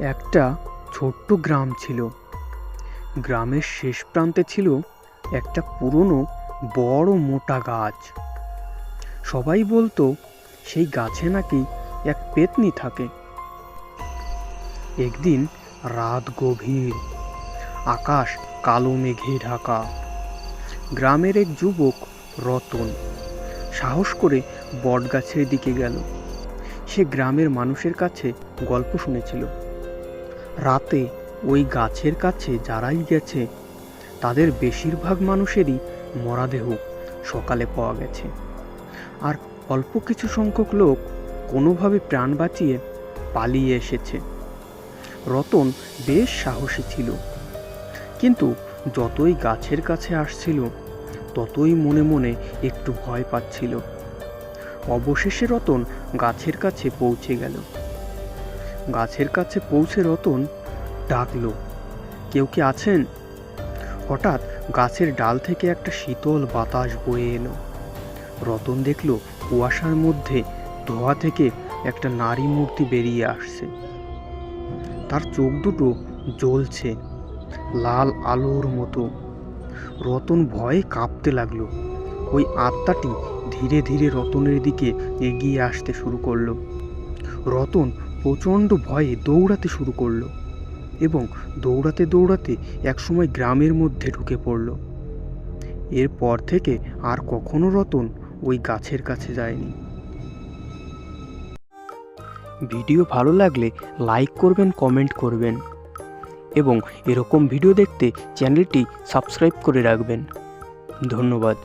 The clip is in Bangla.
একটা ছোট্ট গ্রাম ছিল। গ্রামের শেষ প্রান্তে ছিল একটা পুরনো বড় মোটা গাছ। সবাই বলতো, সেই গাছে নাকি এক পেতনি থাকে। একদিন রাত গভীর, আকাশ কালো মেঘে ঢাকা। গ্রামের এক যুবক রতন সাহস করে বটগাছের দিকে গেল। সে গ্রামের মানুষের কাছে গল্প শুনেছিল। রাতে ওই গাছের কাছে যারাই গেছে, তাদের বেশিরভাগ মানুষেরই মরাদেহ সকালে পাওয়া গেছে। আর অল্প কিছু সংখ্যক লোক কোনোভাবে প্রাণ বাঁচিয়ে পালিয়ে এসেছে। রতন বেশ সাহসী ছিল। কিন্তু যতই গাছের কাছে আসছিল, ততই মনে মনে একটু ভয় পাচ্ছিল। অবশেষে রতন গাছের কাছে পৌঁছে গেল। গাছের কাছে পৌঁছে রতন ডাকল, কেউ কি আছেন? হঠাৎ গাছের ডাল থেকে একটা শীতল বাতাস বয়ে এলো। রতন দেখল কুয়াশার মধ্যে ধোয়া থেকে একটা নারী মূর্তি বেরিয়ে আসছে। তার চোখ দুটো জ্বলছে, লাল আলোর মতো। রতন ভয়ে কাঁপতে লাগল। ওই আত্মাটি ধীরে ধীরে রতনের দিকে এগিয়ে আসতে শুরু করল। রতন প্রচণ্ড ভয়ে দৌড়াতে শুরু করল এবং দৌড়াতে দৌড়াতে একসময় গ্রামের মধ্যে ঢুকে পড়ল। এরপর থেকে আর কখনো রতন ওই গাছের কাছে যায়নি। ভিডিও ভালো লাগলে লাইক করবেন, কমেন্ট করবেন এবং এরকম ভিডিও দেখতে চ্যানেলটি সাবস্ক্রাইব করে রাখবেন। ধন্যবাদ।